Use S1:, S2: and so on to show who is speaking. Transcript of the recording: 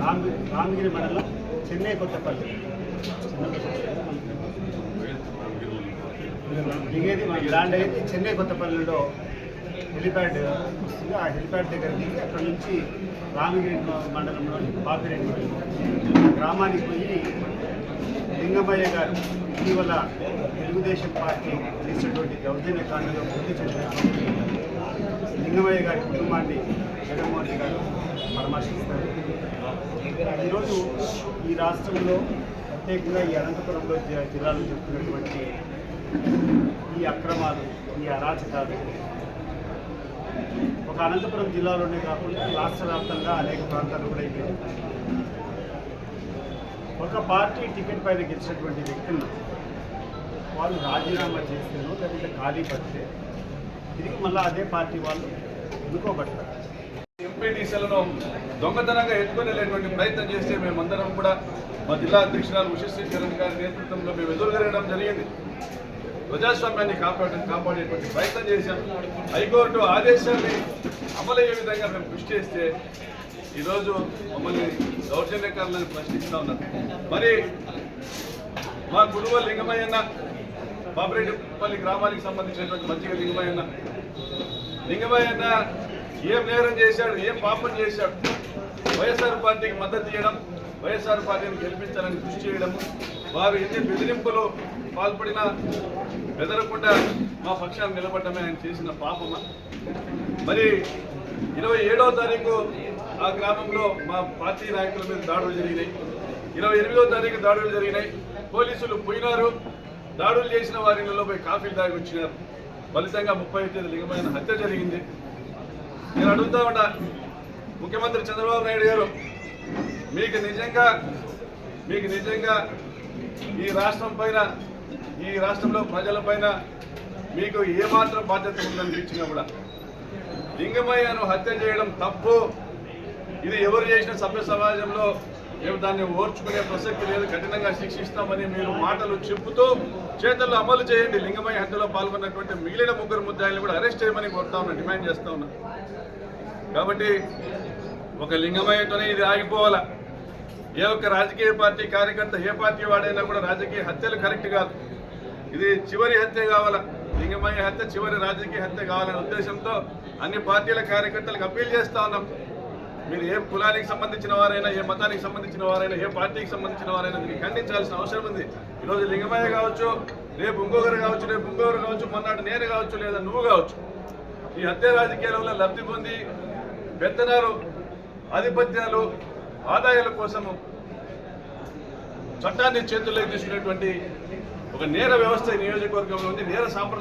S1: రామ్ రామగిరి మండలం చెన్నై కొత్తపల్లి. దిగేది మన ల్యాండ్ అయ్యేది చెన్నై కొత్తపల్లిలో హెలిప్యాడ్ వస్తుంది. ఆ హెలిప్యాడ్ దగ్గర దిగి అక్కడ నుంచి రామగిరి మండలంలోని పాపిరెడ్డి గ్రామానికి పోయి లింగమయ్య గారు ఇటీవల తెలుగుదేశం పార్టీ చేసినటువంటి దౌర్జన్య కాండలో పూర్తి చెందినటువంటి లింగమయ్య గారి కుటుంబాన్ని జగన్మోహన్ గారు పరామర్శిస్తారు. ఈరోజు ఈ రాష్ట్రంలో ప్రత్యేకంగా ఈ అనంతపురంలో జి- జిల్లాలో చెప్తున్నటువంటి ఈ అక్రమాలు ఈ అరాచకాలు ఒక అనంతపురం జిల్లాలోనే కాకుండా రాష్ట్ర వ్యాప్తంగా అనేక ప్రాంతాలు కూడా ఇవి ఒక పార్టీ టికెట్ పైన గెలిచినటువంటి వ్యక్తులను వాళ్ళు రాజీనామా చేస్తేనో లేకపోతే ఖాళీ పడితే తిరిగి మళ్ళీ అదే పార్టీ వాళ్ళు ఎన్నుకోబడతారు.
S2: ఎంపీటీసీలను దొంగతనంగా ఎత్తుకొని వెళ్ళేటువంటి ప్రయత్నం చేస్తే మేమందరం కూడా మా జిల్లా అధ్యక్షురాలు ఉషశ్రీకరణ్ గారి నేతృత్వంలో మేము ఎదురుగలగడం జరిగింది. ప్రజాస్వామ్యాన్ని కాపాడే కాపాడేటువంటి ప్రయత్నం చేశాం. హైకోర్టు ఆదేశాన్ని అమలయ్యే విధంగా మేము కృషి చేస్తే ఈరోజు మమ్మల్ని దౌర్జన్యకారులను ప్రశ్నిస్తూ ఉన్నారు. మరి మా గురువ లింగమయ్యన్న బాపిరెడ్డిపల్లి గ్రామానికి సంబంధించినటువంటి మంచిగా లింగమయ్యన్న. లింగమయ్యన్న ఏం నేరం చేశాడు ఏం పాపం చేశాడు? వైఎస్ఆర్ పార్టీకి మద్దతు చేయడం వైఎస్ఆర్ పార్టీని గెలిపించాలని కృషి చేయడం వారు ఎన్ని బెదిరింపులు పాల్పడినా బెదరకుండా మా పక్షాన్ని నిలబడమే ఆయన చేసిన పాపమా? మరి ఇరవై ఏడవ తారీఖు ఆ గ్రామంలో మా పార్టీ నాయకుల మీద దాడులు జరిగినాయి. ఇరవై ఎనిమిదవ తారీఖు దాడులు జరిగినాయి. పోలీసులు పోయినారు. దాడులు చేసిన వారిలో పోయి కాఫీలు తాగి వచ్చినారు. ఫలితంగా ముప్పై తేదీ లింగమైన హత్య జరిగింది. నేను అడుగుతా ఉంటా ముఖ్యమంత్రి చంద్రబాబు నాయుడు గారు మీకు నిజంగా మీకు నిజంగా ఈ రాష్ట్రం పైన ఈ రాష్ట్రంలో ప్రజల పైన మీకు ఏమాత్రం బాధ్యత ఉందనిపించినా కూడా లింగమయ్యను హత్య చేయడం తప్పు. ఇది ఎవరు చేసిన సభ్య సమాజంలో మేము దాన్ని ఓర్చుకునే ప్రసక్తి లేదు కఠినంగా శిక్షిస్తామని మీరు మాటలు చెబుతూ చేతల్లో అమలు చేయండి. లింగమయ్య హత్యలో పాల్గొన్నటువంటి మిగిలిన ముగ్గురు ముద్దాయిలను కూడా అరెస్ట్ చేయమని కోరుతా ఉన్నా డిమాండ్ చేస్తా ఉన్నా. కాబట్టి ఒక లింగమయ్యతోనే ఇది ఆగిపోవాలా? ఏ ఒక్క రాజకీయ పార్టీ కార్యకర్త ఏ పార్టీ వాడైనా కూడా రాజకీయ హత్యలు కరెక్ట్ కాదు. ఇది చివరి హత్య కావాలా? లింగమయ్య హత్య చివరి రాజకీయ హత్య కావాలనే ఉద్దేశంతో అన్ని పార్టీల కార్యకర్తలకు అప్పీల్ చేస్తా ఉన్నాం. మీరు ఏ కులానికి సంబంధించిన వారైనా ఏ మతానికి సంబంధించిన వారైనా ఏ పార్టీకి సంబంధించిన వారైనా దీన్ని ఖండించాల్సిన అవసరం ఉంది. ఈరోజు లింగమయ్య కావచ్చు రేపు ఇంకొకరు కావచ్చు రేపు ఇంకొకరు కావచ్చు మొన్నటి నేను కావచ్చు లేదా నువ్వు కావచ్చు. ఈ హత్య రాజకీయాల లబ్ధి పొంది పెత్తనాలు ఆధిపత్యాలు ఆదాయాల కోసము చట్టాన్ని చేతుల్లోకి తీసుకునేటువంటి ఒక నేర వ్యవస్థ నియోజకవర్గంలో ఉంది. నేర సాంప్రదాయం